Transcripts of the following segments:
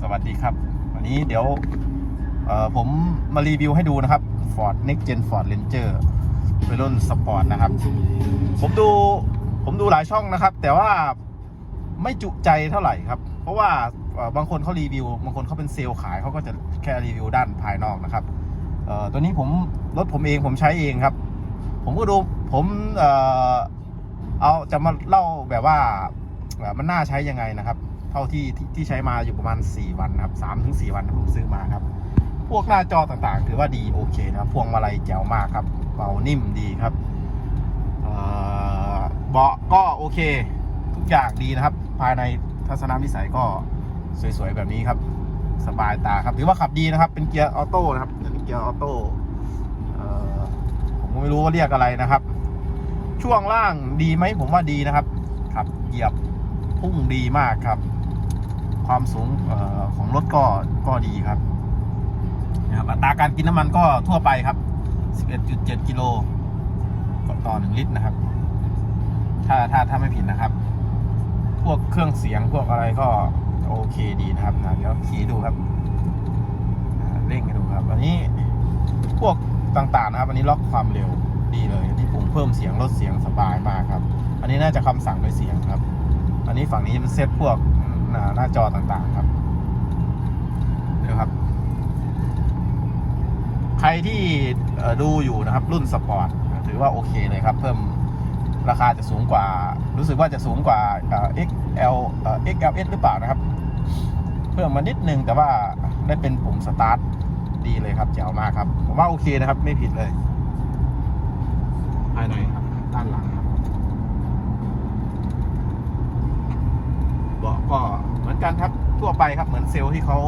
สวัสดีครับ วันนี้เดี๋ยวผมมารีวิวให้ดูนะครับ Ford Next Gen Ford Ranger เป็นรุ่นสปอร์ตนะครับ ผมดูผมดูหลายช่องนะครับ แต่ว่าไม่จุใจเท่าไหร่ครับ เพราะว่าบางคนเขารีวิว บางคนเขาเป็นเซลล์ขายเขาก็จะแค่รีวิวด้านภายนอกนะครับตัวนี้ผมรถผมเองผมใช้เองครับ ผมก็ดูผมเออเอาจะมาเล่าแบบว่ามันน่าใช้ยังไงนะครับ เท่าที่ที่ที่ใช้มาอยู่ประมาณ 4 วันนะครับ3ถึง4วันที่ผมซื้อมาครับ พวกหน้าจอต่างๆ ถือว่าดีโอเคนะครับพวงมาลัยแจ๋วมากครับเบานิ่มดีครับเบาะก็โอเค ทุกอย่างดีนะครับ ภายในทัศนวิสัยก็สวยๆแบบนี้ครับ สบายตาครับถือว่าขับดีนะครับ เป็นเกียร์ออโต้นะครับเป็นเกียร์ออโต้ผมก็ไม่รู้ว่าเรียกอะไรนะครับ ช่วงล่างดีไหมผมว่าดีนะครับขับเหยียบพุ่งดีมากครับ ความสูงออของรถก็ก็ดีครับนะครับอัตราการกินน้ำมันก็ทั่วไปครับ 11.7 กิโลต่อหนึ่งลิตรนะครับ ถ้าถ้าถ้าไม่ผิดนะครับ พวกเครื่องเสียงพวกอะไรก็โอเคดีนะครับนะเดี๋ยวขี่ดูครับเร่งให้ดูครับ อันนี้พวกต่างๆนะครับ อันนี้ล็อกความเร็วดีเลยอันนี้ปุ่มเพิ่มเสียงลดเสียงสบายมากครับ อันนี้น่าจะคำสั่งด้วยเสียงครับ อันนี้ฝั่งนี้มันเซตพวก หน้าหน้าจอต่างๆครับเดี๋ยวครับ ใครที่ดูอยู่นะครับ รุ่นสปอร์ตถือว่าโอเคเลยครับ เพิ่มราคาจะสูงกว่า รู้สึกว่าจะสูงกว่า XL XLS หรือเปล่านะครับ เพิ่มมานิดนึงแต่ว่าได้เป็นปุ่มสตาร์ทดีเลยครับแจ๋วมากครับ ผมว่าโอเคนะครับ ไม่ผิดเลยภายในครับ ด้านหลังครับ เบาะก็เหมือน กันครับทั่วไปครับเหมือนเซลล์ที่เขา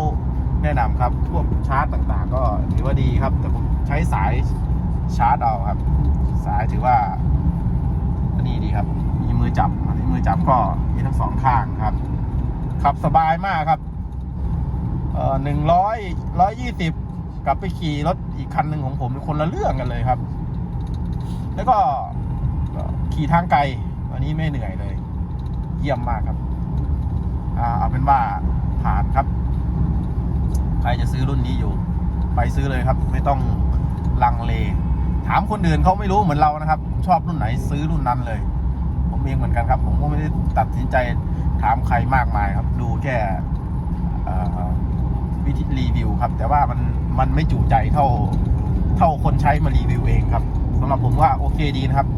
แนะนำครับพวกชาร์จต่างๆ ก็ถือว่าดีครับ แต่ผมใช้สายชาร์จเอาครับ สายถือว่าอันนี้ดีครับ มีมือจับอันนี้มือจับก็มีทั้งสองข้างครับขับสบายมากครับเอ่อหนึ่งร้อยร้อยยี่สิบกลับไปขี่รถอีกคันหนึ่งของผมคนละเรื่องกันเลยครับ แล้วก็ขี่ทางไกลอันนี้ไม่เหนื่อยเลย เยี่ยมมากครับ เอาเป็นว่าผ่านครับ ใครจะซื้อรุ่นนี้อยู่ ไปซื้อเลยครับ ไม่ต้องลังเล ถามคนอื่นเขาไม่รู้เหมือนเรานะครับ ชอบรุ่นไหนซื้อรุ่นนั้นเลย ผมเองเหมือนกันครับ ผมก็ไม่ได้ตัดสินใจถามใครมากมายครับ ดูแค่วิธีรีวิวครับ แต่ว่ามันมันไม่จูใจเท่าเท่าคนใช้มารีวิวเองครับสำหรับผมว่าโอเคดีนะครับ